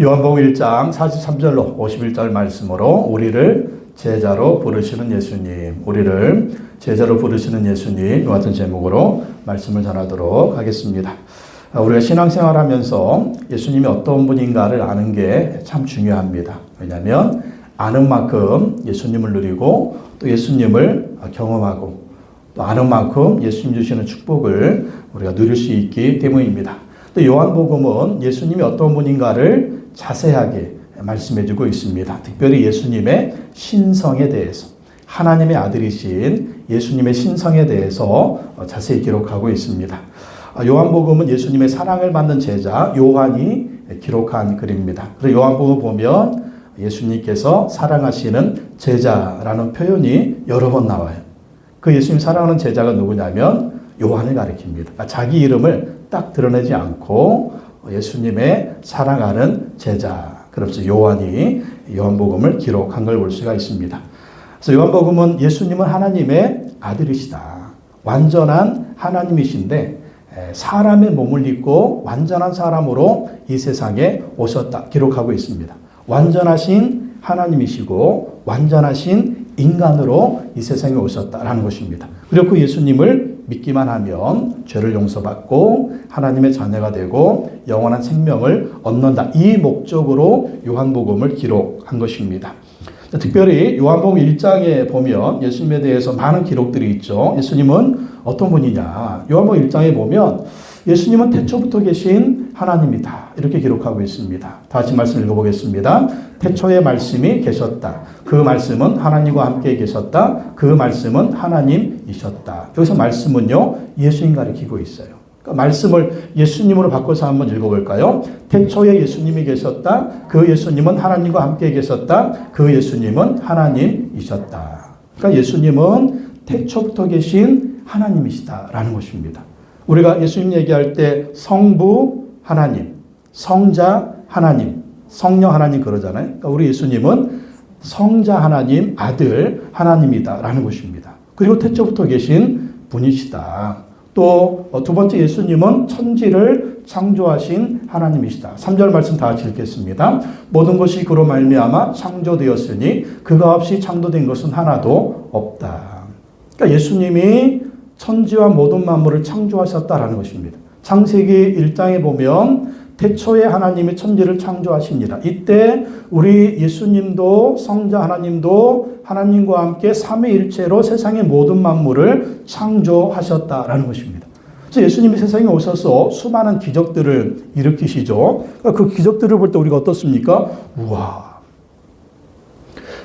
요한복음 1장 43절로 51절 말씀으로 우리를 제자로 부르시는 예수님, 우리를 제자로 부르시는 예수님 같은 제목으로 말씀을 전하도록 하겠습니다. 우리가 신앙생활 하면서 예수님이 어떤 분인가를 아는 게 참 중요합니다. 왜냐하면 아는 만큼 예수님을 누리고 또 예수님을 경험하고 또 아는 만큼 예수님 주시는 축복을 우리가 누릴 수 있기 때문입니다. 또 요한복음은 예수님이 어떤 분인가를 자세하게 말씀해 주고 있습니다. 특별히 예수님의 신성에 대해서 하나님의 아들이신 예수님의 신성에 대해서 자세히 기록하고 있습니다. 요한복음은 예수님의 사랑을 받는 제자 요한이 기록한 글입니다. 그래서 요한복음 보면 예수님께서 사랑하시는 제자라는 표현이 여러 번 나와요. 그 예수님 사랑하는 제자가 누구냐면 요한을 가리킵니다. 자기 이름을 딱 드러내지 않고 예수님의 사랑하는 제자, 그렇죠. 요한이 요한복음을 기록한 걸 볼 수가 있습니다. 그래서 요한복음은 예수님은 하나님의 아들이시다. 완전한 하나님이신데 사람의 몸을 입고 완전한 사람으로 이 세상에 오셨다. 기록하고 있습니다. 완전하신 하나님이시고 완전하신 인간으로 이 세상에 오셨다라는 것입니다. 그리고 그 예수님을 믿기만 하면 죄를 용서받고 하나님의 자녀가 되고 영원한 생명을 얻는다. 이 목적으로 요한복음을 기록한 것입니다. 특별히 요한복음 1장에 보면 예수님에 대해서 많은 기록들이 있죠. 예수님은 어떤 분이냐. 요한복음 1장에 보면 예수님은 태초부터 계신 하나님이다. 이렇게 기록하고 있습니다. 다시 말씀 읽어보겠습니다. 태초에 말씀이 계셨다. 그 말씀은 하나님과 함께 계셨다. 그 말씀은 하나님이셨다. 여기서 말씀은요, 예수님 가리키고 있어요. 그러니까 말씀을 예수님으로 바꿔서 한번 읽어볼까요? 태초에 예수님이 계셨다. 그 예수님은 하나님과 함께 계셨다. 그 예수님은 하나님이셨다. 그러니까 예수님은 태초부터 계신 하나님이시다라는 것입니다. 우리가 예수님 얘기할 때 성부 하나님, 성자 하나님, 성령 하나님 그러잖아요. 그러니까 우리 예수님은 성자 하나님, 아들 하나님이다라는 것입니다. 그리고 태초부터 계신 분이시다. 또 두 번째 예수님은 천지를 창조하신 하나님이시다. 3절 말씀 다 같이 읽겠습니다. 모든 것이 그로 말미암아 창조되었으니 그가 없이 창조된 것은 하나도 없다. 그러니까 예수님이 천지와 모든 만물을 창조하셨다라는 것입니다. 창세기 1장에 보면 태초에 하나님이 천지를 창조하시니라. 이때 우리 예수님도 성자 하나님도 하나님과 함께 삼위일체로 세상의 모든 만물을 창조하셨다라는 것입니다. 그래서 예수님이 세상에 오셔서 수많은 기적들을 일으키시죠. 그 기적들을 볼 때 우리가 어떻습니까? 우와.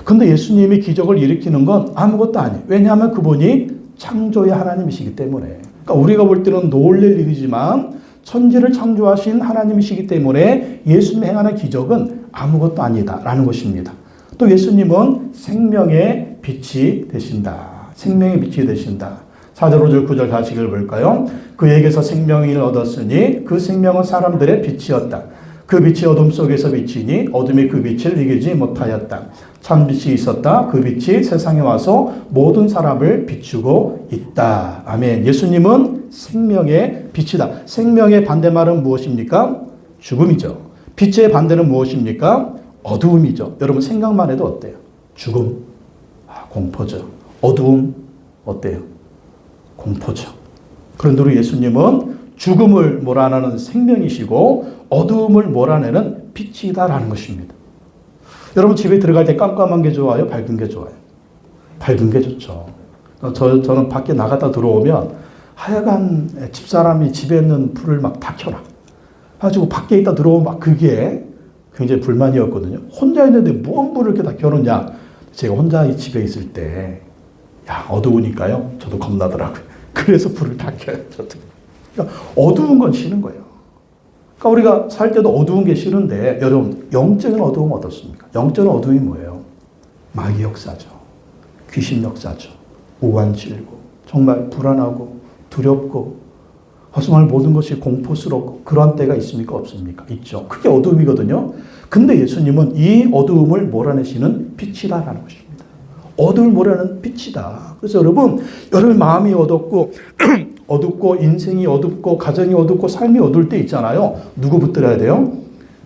근데 예수님이 기적을 일으키는 건 아무것도 아니에요. 왜냐하면 그분이 창조의 하나님이시기 때문에. 그러니까 우리가 볼 때는 놀랄 일이지만 천지를 창조하신 하나님이시기 때문에 예수님이 행하는 기적은 아무것도 아니다라는 것입니다. 또 예수님은 생명의 빛이 되신다. 생명의 빛이 되신다. 4절, 5절, 9절 다시 읽어볼까요? 그에게서 생명을 얻었으니 그 생명은 사람들의 빛이었다. 그 빛이 어둠 속에서 비치니 어둠이 그 빛을 이기지 못하였다. 참 빛이 있었다. 그 빛이 세상에 와서 모든 사람을 비추고 있다. 아멘. 예수님은 생명의 빛이다. 생명의 반대말은 무엇입니까? 죽음이죠. 빛의 반대는 무엇입니까? 어두움이죠. 여러분 생각만 해도 어때요? 죽음. 아, 공포죠. 어두움. 어때요? 공포죠. 그런데 우리 예수님은 죽음을 몰아내는 생명이시고 어두움을 몰아내는 빛이다라는 것입니다. 여러분 집에 들어갈 때 깜깜한 게 좋아요? 밝은 게 좋아요? 밝은 게 좋죠. 저, 저는 밖에 나갔다 들어오면 하여간 집사람이 집에 있는 불을 막 다 켜놔. 가지고 밖에 있다 들어오면 막 그게 굉장히 불만이었거든요. 혼자 있는데 뭔 불을 이렇게 다 켜놓냐. 제가 혼자 집에 있을 때, 야, 어두우니까요. 저도 겁나더라고요. 그래서 불을 다 켜요. 저도. 그러니까 어두운 건 싫은 거예요. 그러니까 우리가 살 때도 어두운 게 싫은데 여러분 영적인 어두움 어떻습니까? 영적인 어두움이 뭐예요? 마귀 역사죠. 귀신 역사죠. 우환질고 정말 불안하고 두렵고 정말 모든 것이 공포스럽고 그러한 때가 있습니까? 없습니까? 있죠. 그게 어두움이거든요. 근데 예수님은 이 어두움을 몰아내시는 빛이다라는 것입니다. 어두움을 몰아내는 빛이다. 그래서 여러분, 여러분 마음이 어둡고 어둡고 인생이 어둡고 가정이 어둡고 삶이 어두울 때 있잖아요. 누구 붙들어야 돼요?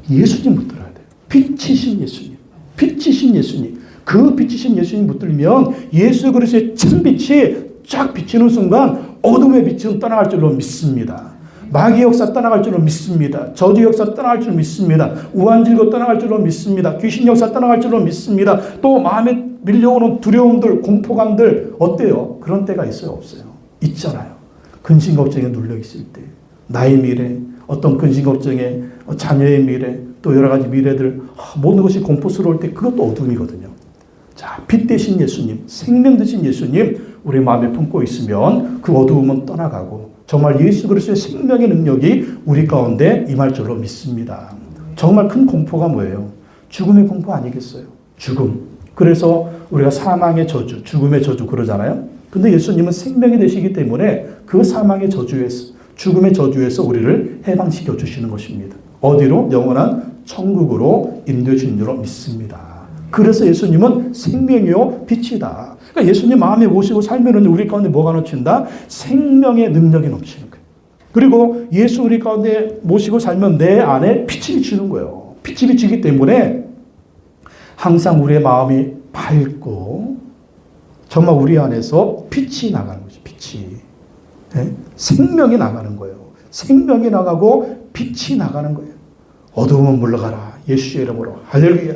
예수님 붙들어야 돼요. 빛이신 예수님. 빛이신 예수님. 그 빛이신 예수님 붙들면 예수 그리스도의 참빛이 쫙 비치는 순간 어둠의 빛은 떠나갈 줄로 믿습니다. 마귀 역사 떠나갈 줄로 믿습니다. 저주 역사 떠나갈 줄로 믿습니다. 우한질고 떠나갈 줄로 믿습니다. 귀신 역사 떠나갈 줄로 믿습니다. 또 마음에 밀려오는 두려움들, 공포감들 어때요? 그런 때가 있어요, 없어요? 있잖아요. 근심 걱정에 눌려 있을 때, 나의 미래, 어떤 근심 걱정에 자녀의 미래, 또 여러 가지 미래들 아, 모든 것이 공포스러울 때 그것도 어둠이거든요. 자, 빛 대신 예수님, 생명 대신 예수님 우리 마음에 품고 있으면 그 어두움은 떠나가고 정말 예수 그리스도의 생명의 능력이 우리 가운데 임할 줄로 믿습니다. 정말 큰 공포가 뭐예요? 죽음의 공포 아니겠어요? 죽음. 그래서 우리가 사망의 저주, 죽음의 저주 그러잖아요. 근데 예수님은 생명이 되시기 때문에 그 사망의 저주에서 죽음의 저주에서 우리를 해방시켜 주시는 것입니다. 어디로? 영원한 천국으로 주는 줄로 믿습니다. 그래서 예수님은 생명이요 빛이다. 그러니까 예수님 마음에 모시고 살면은 우리 가운데 뭐가 넘친다? 생명의 능력이 넘치는 거예요. 그리고 예수 우리 가운데 모시고 살면 내 안에 빛이 비치는 거예요. 빛이 비치기 때문에 항상 우리의 마음이 밝고 정말 우리 안에서 빛이 나가는 거죠. 빛이. 네? 생명이 나가는 거예요. 생명이 나가고 빛이 나가는 거예요. 어두움은 물러가라. 예수의 이름으로. 할렐루야.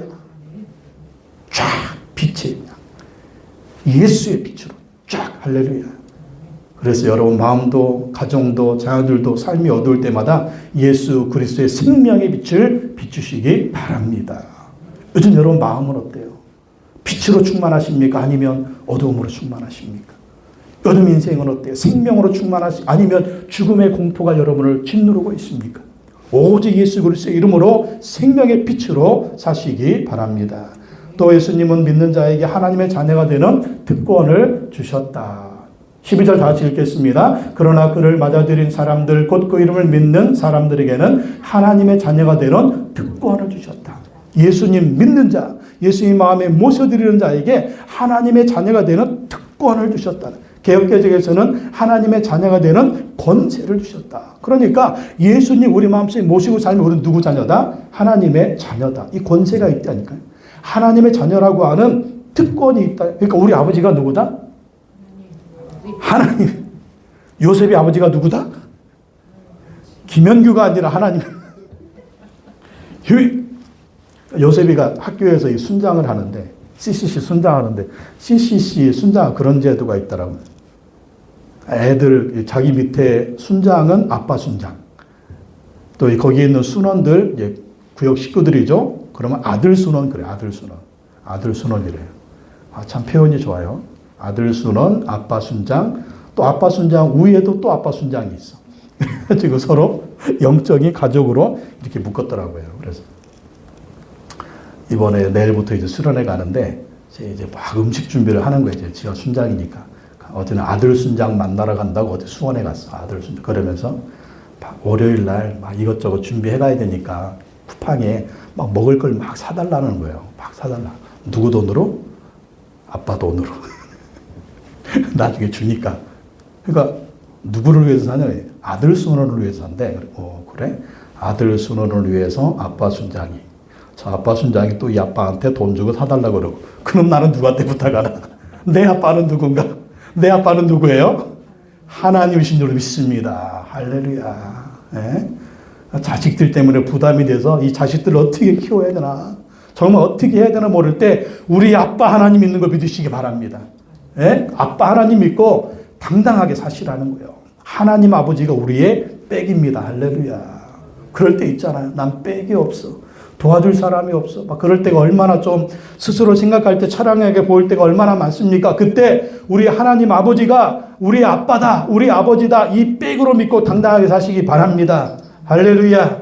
쫙 빛이 그냥 예수의 빛으로 쫙 할렐루야. 그래서 여러분 마음도 가정도 자녀들도 삶이 어두울 때마다 예수 그리스도의 생명의 빛을 비추시기 바랍니다. 요즘 여러분 마음은 어때요? 빛으로 충만하십니까? 아니면 어두움으로 충만하십니까? 요즘 인생은 어때요? 생명으로 충만하시 아니면 죽음의 공포가 여러분을 짓누르고 있습니까? 오직 예수 그리스도의 이름으로 생명의 빛으로 사시기 바랍니다. 또 예수님은 믿는 자에게 하나님의 자녀가 되는 특권을 주셨다. 12절 다 같이 읽겠습니다. 그러나 그를 맞아들인 사람들, 곧 그 이름을 믿는 사람들에게는 하나님의 자녀가 되는 특권을 주셨다. 예수님 믿는 자, 예수님 마음에 모셔드리는 자에게 하나님의 자녀가 되는 특권을 주셨다. 개혁개정에서는 하나님의 자녀가 되는 권세를 주셨다. 그러니까 예수님 우리 마음속에 모시고 살면 우리는 누구 자녀다? 하나님의 자녀다. 이 권세가 있다니까요. 하나님의 자녀라고 하는 특권이 있다. 그러니까 우리 아버지가 누구다? 하나님. 요셉이 아버지가 누구다? 김현규가 아니라 하나님. 요셉이가 학교에서 이 순장을 하는데 CCC 순장하는데 CCC 순장 그런 제도가 있더라고요. 애들 자기 밑에 순장은 아빠 순장. 또 거기에 있는 순원들 구역 식구들이죠. 그러면 아들 순원 그래 아들 순원 아들 순원이래요. 아, 참 표현이 좋아요. 아들 순원, 아빠 순장, 또 아빠 순장 위에도 또 아빠 순장이 있어. 지금 서로 영적인 가족으로 이렇게 묶었더라고요. 그래서 이번에 내일부터 이제 수련회 가는데 이제 막 음식 준비를 하는 거예요. 이제 지가 순장이니까. 어제는 아들 순장 만나러 간다고 어디 수원에 갔어. 아들 순장. 그러면서 월요일 날 막 이것저것 준비해 가야 되니까 쿠팡에 막 먹을 걸 막 사달라는 거예요. 막 사달라. 누구 돈으로? 아빠 돈으로. 나중에 주니까. 그러니까 누구를 위해서 사냐? 아들 순원을 위해서 산대. 어, 그래? 아들 순원을 위해서 아빠 순장이. 저 아빠 순장이 또 이 아빠한테 돈 주고 사달라고 그러고. 그럼 나는 누구한테 부탁하나? 내 아빠는 누군가? 내 아빠는 누구예요? 하나님이신 줄 믿습니다. 할렐루야. 예? 자식들 때문에 부담이 돼서 이 자식들을 어떻게 키워야 되나? 정말 어떻게 해야 되나 모를 때 우리 아빠 하나님 있는 거 믿으시기 바랍니다. 예? 아빠 하나님 믿고 당당하게 사시라는 거예요. 하나님 아버지가 우리의 백입니다. 할렐루야. 그럴 때 있잖아요. 난 백이 없어. 도와줄 사람이 없어. 막 그럴 때가 얼마나 좀 스스로 생각할 때 차량하게 보일 때가 얼마나 많습니까? 그때 우리 하나님 아버지가 우리 아빠다, 우리 아버지다, 이 백으로 믿고 당당하게 사시기 바랍니다. 할렐루야.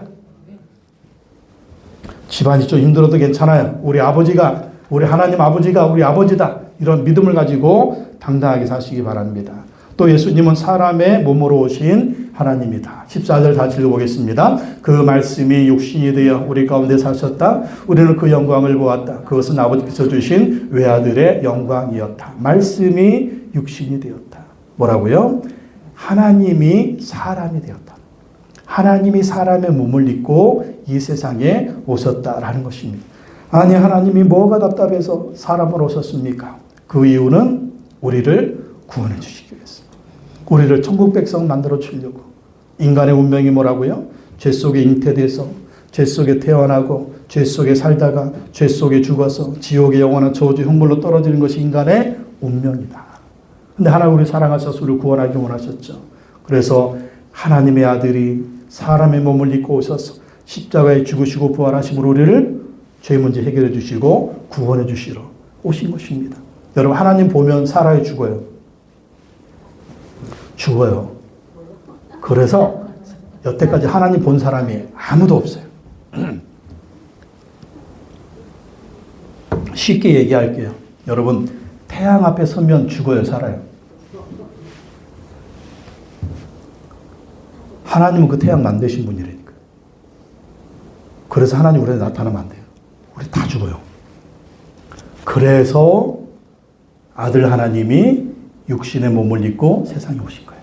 집안이 좀 힘들어도 괜찮아요. 우리 아버지가, 우리 하나님 아버지가 우리 아버지다. 이런 믿음을 가지고 당당하게 사시기 바랍니다. 또 예수님은 사람의 몸으로 오신 하나님이다. 14절 다시 읽어보겠습니다. 그 말씀이 육신이 되어 우리 가운데 사셨다. 우리는 그 영광을 보았다. 그것은 아버지께서 주신 외아들의 영광이었다. 말씀이 육신이 되었다. 뭐라고요? 하나님이 사람이 되었다. 하나님이 사람의 몸을 입고 이 세상에 오셨다라는 것입니다. 아니 하나님이 뭐가 답답해서 사람을 오셨습니까? 그 이유는 우리를 구원해 주시기 위해서. 우리를 천국 백성 만들어 주려고. 인간의 운명이 뭐라고요? 죄 속에 잉태돼서 죄 속에 태어나고 죄 속에 살다가 죄 속에 죽어서 지옥의 영원한 저주 흉물로 떨어지는 것이 인간의 운명이다. 근데 하나님 우리 사랑하셔서 우리를 구원하기 원하셨죠. 그래서 하나님의 아들이 사람의 몸을 입고 오셔서 십자가에 죽으시고 부활하심으로 우리를 죄 문제 해결해 주시고 구원해 주시러 오신 것입니다. 여러분 하나님 보면 살아요 죽어요? 죽어요. 그래서 여태까지 하나님 본 사람이 아무도 없어요. 쉽게 얘기할게요. 여러분 태양 앞에 서면 죽어요, 살아요? 하나님은 그 태양 만드신 분이라니까. 그래서 하나님 우리한테 나타나면 안 돼요. 우리 다 죽어요. 그래서 아들 하나님이 육신의 몸을 입고 세상에 오신 거예요.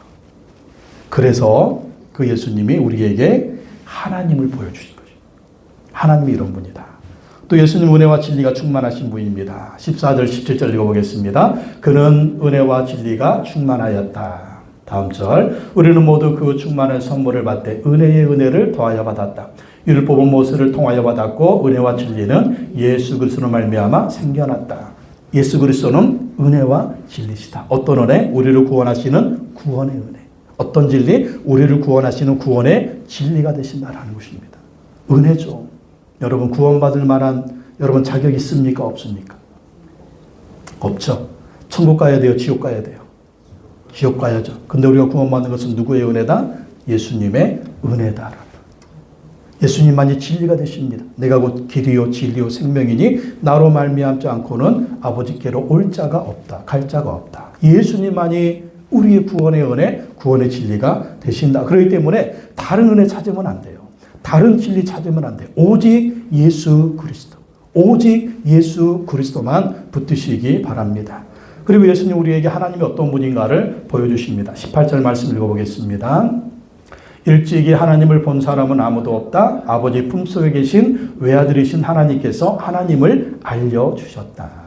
그래서 그 예수님이 우리에게 하나님을 보여주신 거죠. 하나님이 이런 분이다. 또 예수님 은혜와 진리가 충만하신 분입니다. 14절, 17절 읽어보겠습니다. 그는 은혜와 진리가 충만하였다. 다음 절. 우리는 모두 그 충만한 선물을 받되 은혜의 은혜를 더하여 받았다. 율법은 모세를 통하여 받았고 은혜와 진리는 예수 그리스도로 말미암아 생겨났다. 예수 그리스도는 은혜와 진리시다. 어떤 은혜? 우리를 구원하시는 구원의 은혜. 어떤 진리? 우리를 구원하시는 구원의 진리가 되신다라는 것입니다. 은혜죠. 여러분 구원받을 만한 여러분 자격 있습니까? 없습니까? 없죠. 천국 가야 돼요? 지옥 가야 돼요? 지옥 가야죠. 근데 우리가 구원받는 것은 누구의 은혜다? 예수님의 은혜다. 예수님만이 진리가 되십니다. 내가 곧 길이요 진리요 생명이니 나로 말미암지 않고는 아버지께로 올 자가 없다. 갈 자가 없다. 예수님만이 우리의 구원의 은혜, 구원의 진리가 되신다. 그렇기 때문에 다른 은혜 찾으면 안 돼요. 다른 진리 찾으면 안 돼요. 오직 예수 그리스도. 오직 예수 그리스도만 붙드시기 바랍니다. 그리고 예수님 우리에게 하나님이 어떤 분인가를 보여주십니다. 18절 말씀 읽어보겠습니다. 일찍이 하나님을 본 사람은 아무도 없다. 아버지 품속에 계신 외아들이신 하나님께서 하나님을 알려주셨다.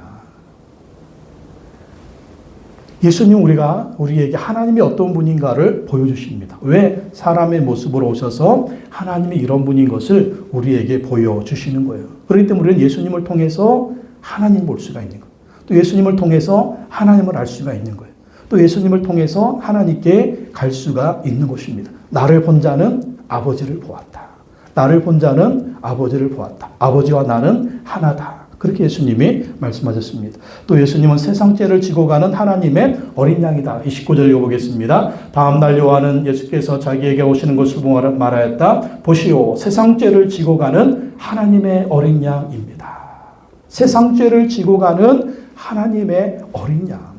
예수님 우리가 우리에게 하나님이 어떤 분인가를 보여주십니다. 왜 사람의 모습으로 오셔서 하나님이 이런 분인 것을 우리에게 보여주시는 거예요. 그렇기 때문에 우리는 예수님을 통해서 하나님 볼 수가 있는 거예요. 또 예수님을 통해서 하나님을 알 수가 있는 거예요. 또 예수님을 통해서 하나님께 갈 수가 있는 것입니다. 나를 본 자는 아버지를 보았다. 나를 본 자는 아버지를 보았다. 아버지와 나는 하나다. 그렇게 예수님이 말씀하셨습니다. 또 예수님은 세상 죄를 지고 가는 하나님의 어린 양이다. 29절 읽어보겠습니다. 다음 날 요한은 예수께서 자기에게 오시는 것을 말하였다. 보시오, 세상 죄를 지고 가는 하나님의 어린 양입니다. 세상 죄를 지고 가는 하나님의 어린 양.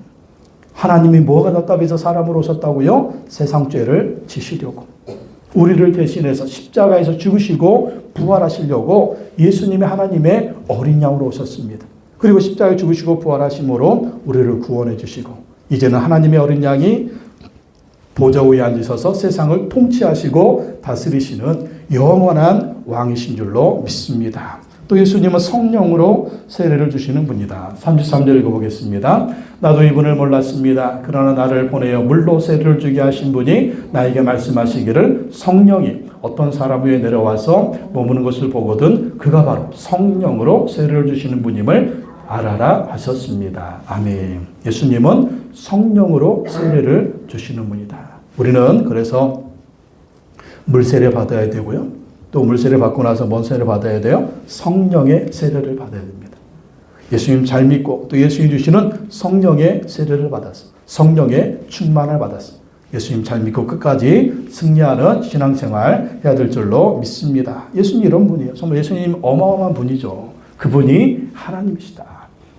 하나님이 뭐가 답답해서 사람으로 오셨다고요? 세상 죄를 지시려고. 우리를 대신해서 십자가에서 죽으시고 부활하시려고 예수님이 하나님의 어린 양으로 오셨습니다. 그리고 십자가에 죽으시고 부활하심으로 우리를 구원해 주시고 이제는 하나님의 어린 양이 보좌 위에 앉으셔서 세상을 통치하시고 다스리시는 영원한 왕이신 줄로 믿습니다. 또 예수님은 성령으로 세례를 주시는 분이다. 33절 읽어보겠습니다. 나도 이분을 몰랐습니다. 그러나 나를 보내어 물로 세례를 주게 하신 분이 나에게 말씀하시기를 성령이 어떤 사람 위에 내려와서 머무는 것을 보거든 그가 바로 성령으로 세례를 주시는 분임을 알아라 하셨습니다. 아멘. 예수님은 성령으로 세례를 주시는 분이다. 우리는 그래서 물세례 받아야 되고요. 또 물세례 받고 나서 뭔 세례 받아야 돼요? 성령의 세례를 받아야 됩니다. 예수님 잘 믿고 또 예수님 주시는 성령의 세례를 받았어. 성령의 충만을 받았어. 예수님 잘 믿고 끝까지 승리하는 신앙생활 해야 될 줄로 믿습니다. 예수님 이런 분이에요. 정말 예수님 어마어마한 분이죠. 그분이 하나님이시다.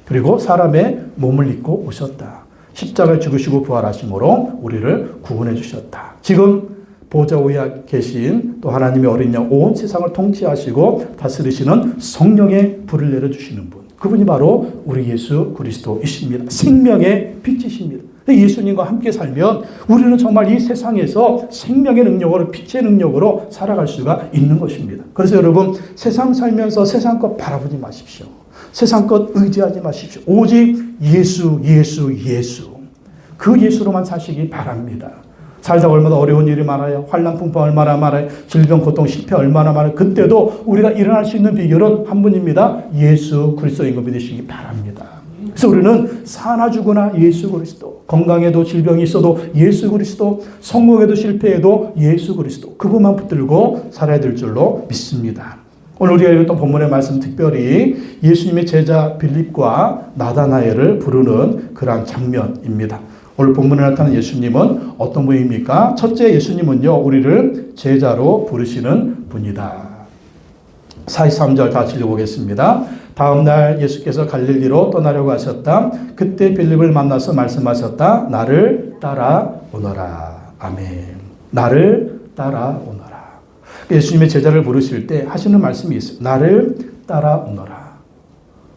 그리고 사람의 몸을 입고 오셨다. 십자가에 죽으시고 부활하심으로 우리를 구원해 주셨다. 지금 보좌 위에 계신 또 하나님의 어린 양 온 세상을 통치하시고 다스리시는 성령의 불을 내려주시는 분. 그분이 바로 우리 예수 그리스도이십니다. 생명의 빛이십니다. 예수님과 함께 살면 우리는 정말 이 세상에서 생명의 능력으로 빛의 능력으로 살아갈 수가 있는 것입니다. 그래서 여러분 세상 살면서 세상 것 바라보지 마십시오. 세상 것 의지하지 마십시오. 오직 예수, 예수, 예수. 그 예수로만 사시기 바랍니다. 살다 얼마나 어려운 일이 많아요. 환란 풍파 얼마나 많아요. 질병 고통 실패 얼마나 많아요. 그때도 우리가 일어날 수 있는 비결은 한 분입니다. 예수 그리스도인 거 믿으시기 바랍니다. 그래서 우리는 사나 죽으나 예수 그리스도, 건강에도 질병이 있어도 예수 그리스도, 성공에도 실패해도 예수 그리스도, 그분만 붙들고 살아야 될 줄로 믿습니다. 오늘 우리가 읽었던 본문의 말씀 특별히 예수님의 제자 빌립과 나다나엘을 부르는 그러한 장면입니다. 오늘 본문에 나타난 예수님은 어떤 분입니까? 첫째 예수님은요, 우리를 제자로 부르시는 분이다. 43절 다시 읽어보겠습니다. 다음 날 예수께서 갈릴리로 떠나려고 하셨다. 그때 빌립을 만나서 말씀하셨다. 나를 따라오너라. 아멘. 나를 따라오너라. 예수님의 제자를 부르실 때 하시는 말씀이 있어요. 나를 따라오너라.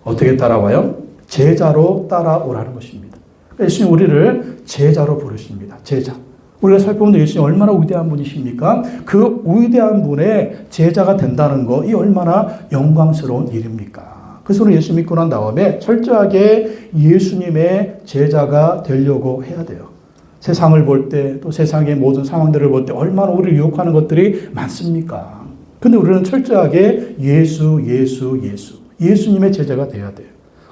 어떻게 따라와요? 제자로 따라오라는 것입니다. 예수님 우리를 제자로 부르십니다. 제자. 우리가 살펴보면 예수님 얼마나 위대한 분이십니까? 그 위대한 분의 제자가 된다는 거, 이 얼마나 영광스러운 일입니까? 그래서 우리 예수 믿고 난 다음에 철저하게 예수님의 제자가 되려고 해야 돼요. 세상을 볼 때, 또 세상의 모든 상황들을 볼 때 얼마나 우리를 유혹하는 것들이 많습니까? 근데 우리는 철저하게 예수, 예수, 예수. 예수님의 제자가 돼야 돼요.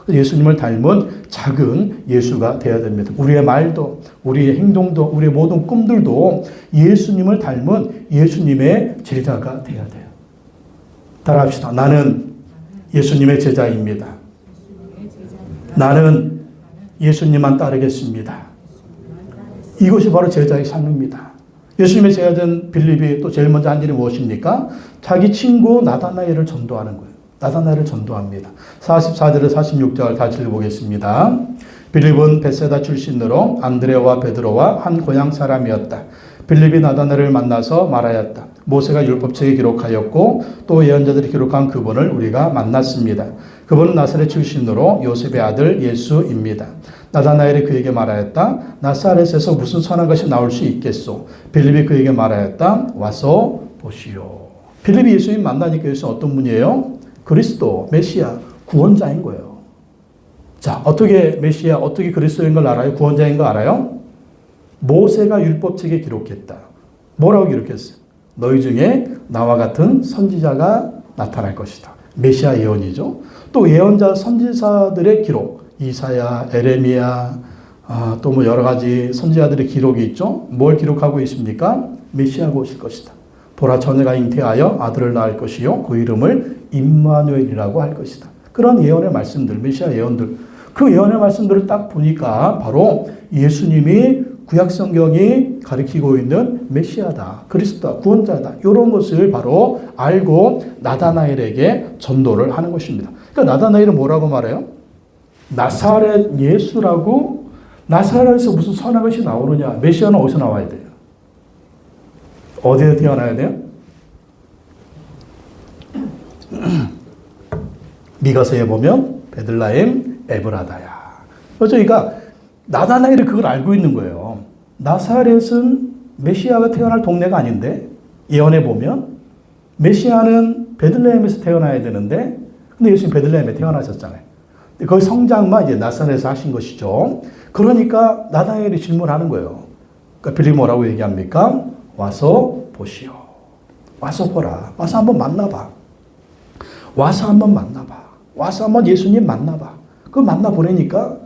예수님을 닮은 작은 예수가 되어야 됩니다. 우리의 말도, 우리의 행동도, 우리의 모든 꿈들도 예수님을 닮은 예수님의 제자가 되어야 돼요. 따라합시다. 나는 예수님의 제자입니다. 나는 예수님만 따르겠습니다. 이것이 바로 제자의 삶입니다. 예수님의 제자된 빌립이 또 제일 먼저 한 일이 무엇입니까? 자기 친구 나다나엘을 전도하는 거예요. 나다나엘을 전도합니다. 44절에 46절 같이 읽어보겠습니다. 빌립은 베세다 출신으로 안드레와 베드로와 한 고향 사람이었다. 빌립이 나다나엘을 만나서 말하였다. 모세가 율법책에 기록하였고 또 예언자들이 기록한 그분을 우리가 만났습니다. 그분은 나사렛 출신으로 요셉의 아들 예수입니다. 나다나엘이 그에게 말하였다. 나사렛에서 무슨 선한 것이 나올 수 있겠소? 빌립이 그에게 말하였다. 와서 보시오. 빌립이 예수님 만나니까 예수 어떤 분이에요? 그리스도, 메시아, 구원자인 거예요. 자, 어떻게 메시아, 어떻게 그리스도인 걸 알아요? 구원자인 걸 알아요? 모세가 율법책에 기록했다. 뭐라고 기록했어요? 너희 중에 나와 같은 선지자가 나타날 것이다. 메시아 예언이죠. 또 예언자 선지자들의 기록, 이사야, 에레미야, 아, 또뭐 여러 가지 선지자들의 기록이 있죠. 뭘 기록하고 있습니까? 메시아가 오실 것이다. 보라 처녀가 잉태하여 아들을 낳을 것이요 그 이름을 임마누엘이라고 할 것이다. 그런 예언의 말씀들, 메시아 예언들. 그 예언의 말씀들을 딱 보니까 바로 예수님이 구약 성경이 가리키고 있는 메시아다, 그리스도다, 구원자다. 이런 것을 바로 알고 나다나엘에게 전도를 하는 것입니다. 그러니까 나다나엘은 뭐라고 말해요? 나사렛 예수라고 나사렛에서 무슨 선한 것이 나오느냐? 메시아는 어디서 나와야 돼요? 어디에 태어나야 돼요? 미가서에 보면 베들라임 에브라다야. 저희가 나다나엘이 그걸 알고 있는 거예요. 나사렛은 메시아가 태어날 동네가 아닌데 예언해 보면 메시아는 베들레헴에서 태어나야 되는데 근데 예수님 베들레헴에 태어나셨잖아요. 거기 성장만 이제 나사렛에서 하신 것이죠. 그러니까 나다나엘이 질문하는 거예요. 그러니까 빌립 뭐라고 얘기합니까? 와서 보시오. 와서 보라. 와서 한번 만나봐. 와서 한번 만나봐. 와서 한번 예수님 만나봐. 그 만나보내니까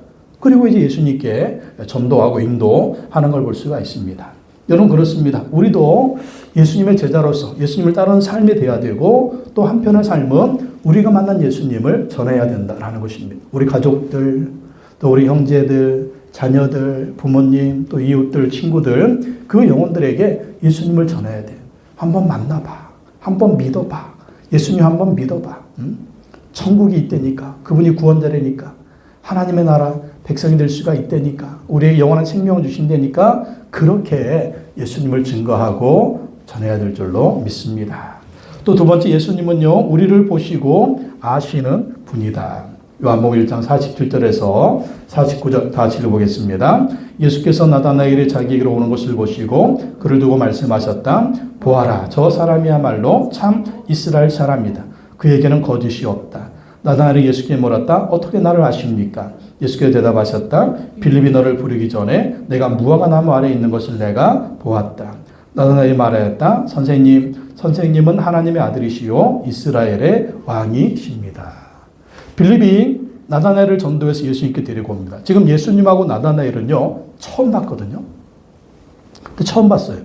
그리고 이제 예수님께 전도하고 인도하는 걸 볼 수가 있습니다. 여러분 그렇습니다. 우리도 예수님의 제자로서 예수님을 따르는 삶이 돼야 되고 또 한편의 삶은 우리가 만난 예수님을 전해야 된다라는 것입니다. 우리 가족들, 또 우리 형제들, 자녀들, 부모님, 또 이웃들, 친구들 그 영혼들에게 예수님을 전해야 돼요. 한번 만나봐. 한번 믿어봐. 예수님 한번 믿어봐. 응? 천국이 있다니까. 그분이 구원자라니까. 하나님의 나라 백성이 될 수가 있다니까. 우리에게 영원한 생명을 주신다니까. 그렇게 예수님을 증거하고 전해야 될 줄로 믿습니다. 또 두 번째 예수님은요, 우리를 보시고 아시는 분이다. 요한복음 1장 47절에서 49절 다시 읽어보겠습니다. 예수께서 나다나엘이 자기에게로 오는 것을 보시고 그를 두고 말씀하셨다. 보아라 저 사람이야말로 참 이스라엘 사람이다. 그에게는 거짓이 없다. 나다나엘이 예수께 물었다. 어떻게 나를 아십니까? 예수께서 대답하셨다. 빌립이 너를 부르기 전에 내가 무화과 나무 아래 있는 것을 내가 보았다. 나다나엘이 말하였다. 선생님, 선생님은 하나님의 아들이시요 이스라엘의 왕이십니다. 빌립이 나다나엘을 전도해서 예수님께 데리고 옵니다. 지금 예수님하고 나다나엘은요 처음 봤거든요. 근데 처음 봤어요.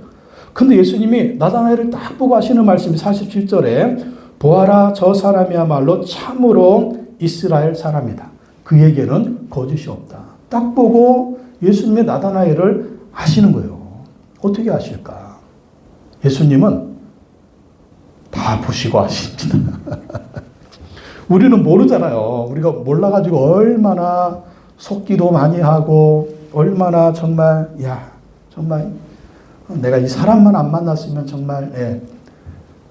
근데 예수님이 나다나엘을 딱 보고 하시는 말씀이 47절에 보아라 저 사람이야말로 참으로 이스라엘 사람이다. 그에게는 거짓이 없다. 딱 보고 예수님의 나다나엘을 아시는 거예요. 어떻게 아실까? 예수님은 다 보시고 아십니다. 우리는 모르잖아요. 우리가 몰라가지고 얼마나 속기도 많이 하고 얼마나 정말 야 정말 내가 이 사람만 안 만났으면 정말 예.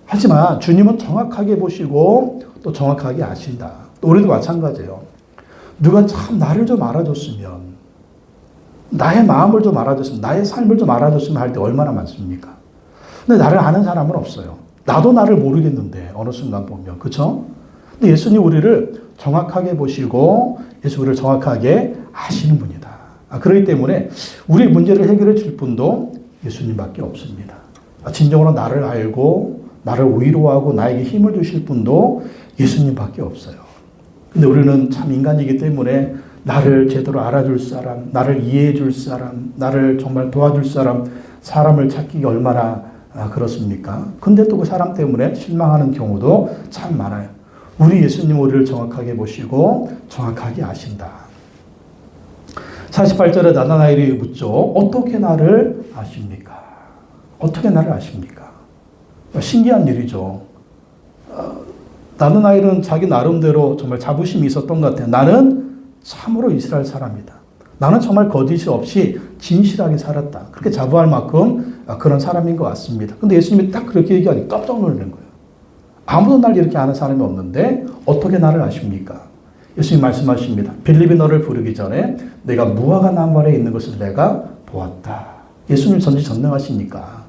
하지만 주님은 정확하게 보시고 또 정확하게 아신다. 또 우리도 마찬가지예요. 누가 참 나를 좀 알아줬으면 나의 마음을 좀 알아줬으면 나의 삶을 좀 알아줬으면 할 때 얼마나 많습니까? 근데 나를 아는 사람은 없어요. 나도 나를 모르겠는데 어느 순간 보면 그렇죠? 근데 예수님 우리를 정확하게 보시고 예수 우리를 정확하게 아시는 분이다. 아, 그렇기 때문에 우리의 문제를 해결해 줄 분도 예수님밖에 없습니다. 아, 진정으로 나를 알고 나를 위로하고 나에게 힘을 주실 분도 예수님밖에 없어요. 근데 우리는 참 인간이기 때문에 나를 제대로 알아줄 사람, 나를 이해해 줄 사람, 나를 정말 도와줄 사람, 사람을 찾기가 얼마나 아, 그렇습니까? 근데 또 그 사람 때문에 실망하는 경우도 참 많아요. 우리 예수님 우리를 정확하게 보시고 정확하게 아신다. 48절에 나다나엘이 묻죠. 어떻게 나를 아십니까? 어떻게 나를 아십니까? 신기한 일이죠. 어, 나다나엘은 자기 나름대로 정말 자부심이 있었던 것 같아요. 나는 참으로 이스라엘 사람이다. 나는 정말 거짓이 없이 진실하게 살았다. 그렇게 자부할 만큼 그런 사람인 것 같습니다. 근데 예수님이 딱 그렇게 얘기하니 깜짝 놀란 거예요. 아무도 날 이렇게 아는 사람이 없는데 어떻게 나를 아십니까? 예수님 말씀하십니다. 빌립이 너를 부르기 전에 내가 무화과 나무 아래 있는 것을 내가 보았다. 예수님 전지 전능하시니까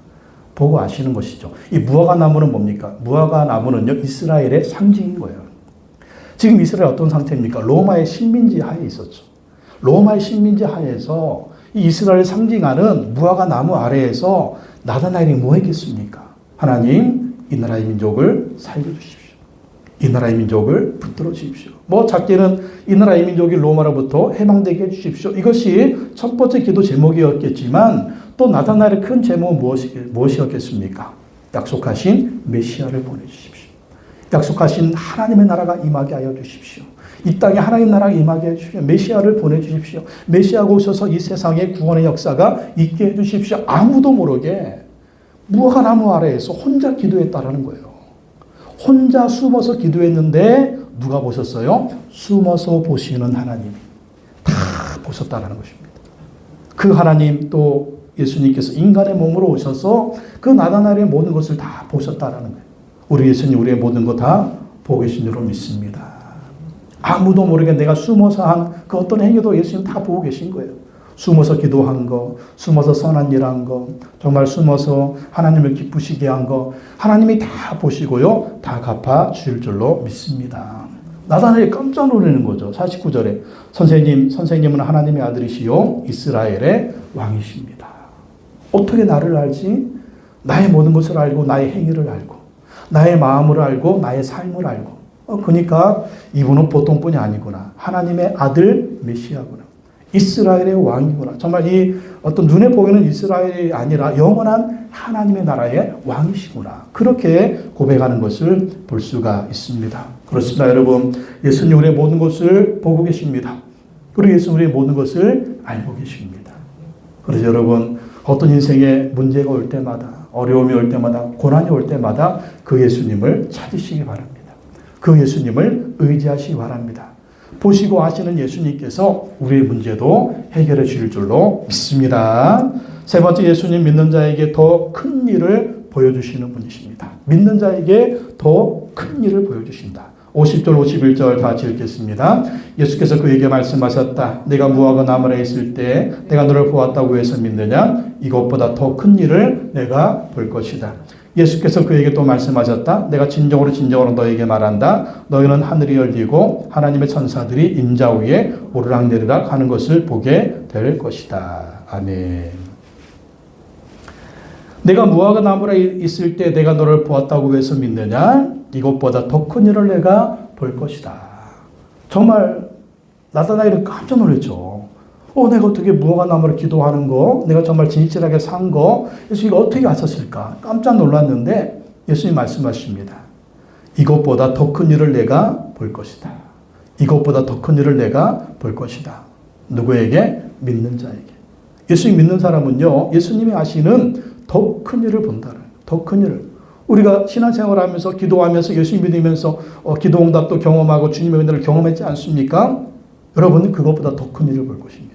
보고 아시는 것이죠. 이 무화과 나무는 뭡니까? 무화과 나무는요 이스라엘의 상징인 거예요. 지금 이스라엘 어떤 상태입니까? 로마의 식민지 하에 있었죠. 로마의 식민지 하에서 이 이스라엘 상징하는 무화과 나무 아래에서 나다나엘이 뭐 했겠습니까? 하나님 이 나라의 민족을 살려주십시오. 이 나라의 민족을 붙들어 주십시오. 뭐 작게는 이 나라의 민족이 로마로부터 해방되게 해주십시오. 이것이 첫 번째 기도 제목이었겠지만 또 나다나엘의 큰 제목은 무엇이, 무엇이었겠습니까? 약속하신 메시아를 보내주십시오. 약속하신 하나님의 나라가 임하게 하여 주십시오. 이 땅에 하나님 나라가 임하게 해주십시오. 메시아를 보내주십시오. 메시아가 오셔서 이 세상에 구원의 역사가 있게 해주십시오. 아무도 모르게 무화과 나무 아래에서 혼자 기도했다라는 거예요. 혼자 숨어서 기도했는데 누가 보셨어요? 숨어서 보시는 하나님이 다 보셨다라는 것입니다. 그 하나님 또 예수님께서 인간의 몸으로 오셔서 그 나다나리의 모든 것을 다 보셨다라는 거예요. 우리 예수님 우리의 모든 것다 보고 계신 줄로 믿습니다. 아무도 모르게 내가 숨어서 한 그 어떤 행위도 예수님 다 보고 계신 거예요. 숨어서 기도한 거, 숨어서 선한 일 한 거, 정말 숨어서 하나님을 기쁘시게 한 거, 하나님이 다 보시고요, 다 갚아 주실 줄로 믿습니다. 나다나엘이 깜짝 놀라는 거죠. 49절에 선생님, 선생님은 하나님의 아들이시요 이스라엘의 왕이십니다. 어떻게 나를 알지? 나의 모든 것을 알고 나의 행위를 알고 나의 마음을 알고 나의 삶을 알고 어, 그러니까 이분은 보통 분이 아니구나. 하나님의 아들 메시아구나. 이스라엘의 왕이구나. 정말 이 어떤 눈에 보이는 이스라엘이 아니라 영원한 하나님의 나라의 왕이시구나. 그렇게 고백하는 것을 볼 수가 있습니다. 그렇습니다, 여러분. 예수님 우리의 모든 것을 보고 계십니다. 그리고 예수 우리의 모든 것을 알고 계십니다. 그래서 여러분, 어떤 인생에 문제가 올 때마다, 어려움이 올 때마다, 고난이 올 때마다 그 예수님을 찾으시기 바랍니다. 그 예수님을 의지하시기 바랍니다. 보시고 아시는 예수님께서 우리의 문제도 해결해 주실 줄로 믿습니다. 세 번째 예수님 믿는 자에게 더 큰 일을 보여주시는 분이십니다. 믿는 자에게 더 큰 일을 보여주신다. 50절 51절 다 같이 읽겠습니다. 예수께서 그에게 말씀하셨다. 내가 무화과 나무에 있을 때 내가 너를 보았다고 해서 믿느냐? 이것보다 더 큰 일을 내가 볼 것이다. 예수께서 그에게 또 말씀하셨다. 내가 진정으로 진정으로 너에게 말한다. 너희는 하늘이 열리고 하나님의 천사들이 인자 위에 오르락 내리락 하는 것을 보게 될 것이다. 아멘. 내가 무화과 나무에 있을 때 내가 너를 보았다고 해서 믿느냐? 이것보다 더 큰 일을 내가 볼 것이다. 정말 나타나기는 깜짝 놀랐죠. 어, 내가 어떻게 무화과 나무를 기도하는 거, 내가 정말 진실하게 산 거, 예수 이거 어떻게 하셨을까? 깜짝 놀랐는데 예수님 말씀하십니다. 이것보다 더 큰 일을 내가 볼 것이다. 이것보다 더 큰 일을 내가 볼 것이다. 누구에게? 믿는 자에게. 예수님 믿는 사람은요, 예수님이 하시는 더 큰 일을 본다는, 더 큰 일을. 우리가 신앙생활 하면서 기도하면서 예수님 믿으면서 어, 기도 응답도 경험하고 주님의 은혜를 경험했지 않습니까? 여러분은 그것보다 더 큰 일을 볼 것입니다.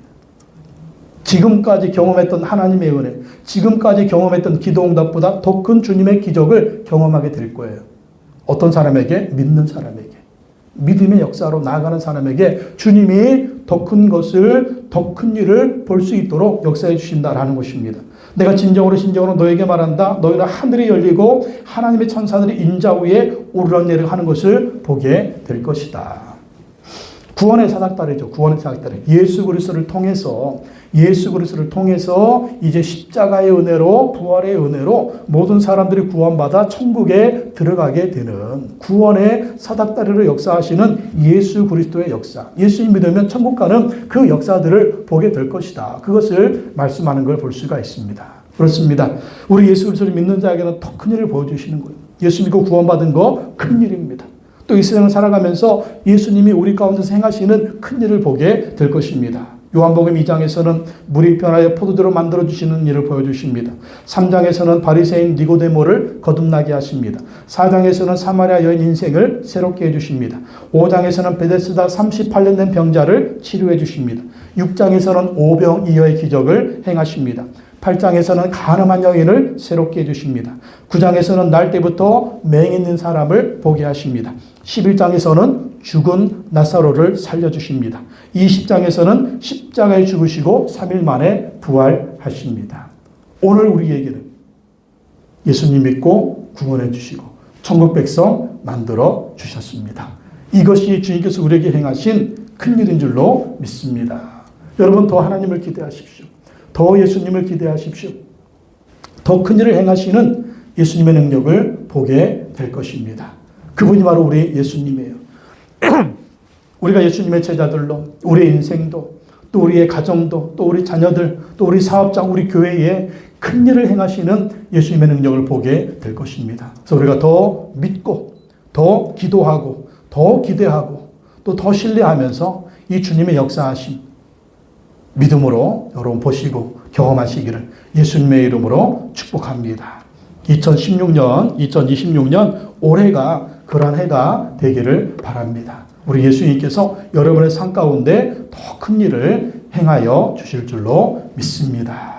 지금까지 경험했던 하나님의 은혜, 지금까지 경험했던 기도 응답보다 더 큰 주님의 기적을 경험하게 될 거예요. 어떤 사람에게? 믿는 사람에게. 믿음의 역사로 나아가는 사람에게 주님이 더 큰 것을, 더 큰 일을 볼 수 있도록 역사해 주신다라는 것입니다. 내가 진정으로 진정으로 너에게 말한다. 너희는 하늘이 열리고 하나님의 천사들이 인자 위에 오르락내리락 하는 것을 보게 될 것이다. 구원의 사닥다리죠. 구원의 사닥다리. 예수 그리스도를 통해서 예수 그리스도를 통해서 이제 십자가의 은혜로 부활의 은혜로 모든 사람들이 구원받아 천국에 들어가게 되는 구원의 사닥다리로 역사하시는 예수 그리스도의 역사. 예수님 믿으면 천국 가는 그 역사들을 보게 될 것이다. 그것을 말씀하는 걸 볼 수가 있습니다. 그렇습니다. 우리 예수 그리스도를 믿는 자에게는 더 큰 일을 보여주시는 거예요. 예수 믿고 구원받은 거 큰 일입니다. 또 이 세상을 살아가면서 예수님이 우리 가운데서 행하시는 큰 일을 보게 될 것입니다. 요한복음 2장에서는 물이 변하여 포도주로 만들어 주시는 일을 보여주십니다. 3장에서는 바리새인 니고데모를 거듭나게 하십니다. 4장에서는 사마리아 여인 인생을 새롭게 해 주십니다. 5장에서는 베데스다 38년 된 병자를 치료해 주십니다. 6장에서는 오병이어의 기적을 행하십니다. 8장에서는 가늠한 여인을 새롭게 해 주십니다. 9장에서는 날 때부터 맹 있는 사람을 보게 하십니다. 11장에서는 죽은 나사로를 살려주십니다. 20장에서는 십자가에 죽으시고 3일 만에 부활하십니다. 오늘 우리에게는 예수님 믿고 구원해 주시고 천국 백성 만들어 주셨습니다. 이것이 주님께서 우리에게 행하신 큰 일인 줄로 믿습니다. 여러분 더 하나님을 기대하십시오. 더 예수님을 기대하십시오. 더 큰 일을 행하시는 예수님의 능력을 보게 될 것입니다. 그분이 바로 우리 예수님이에요. 우리가 예수님의 제자들로 우리의 인생도 또 우리의 가정도 또 우리 자녀들 또 우리 사업장 우리 교회에 큰 일을 행하시는 예수님의 능력을 보게 될 것입니다. 그래서 우리가 더 믿고 더 기도하고 더 기대하고 또 더 신뢰하면서 이 주님의 역사하심 믿음으로 여러분 보시고 경험하시기를 예수님의 이름으로 축복합니다. 2016년, 2026년 올해가 그러한 해가 되기를 바랍니다. 우리 예수님께서 여러분의 삶 가운데 더 큰 일을 행하여 주실 줄로 믿습니다.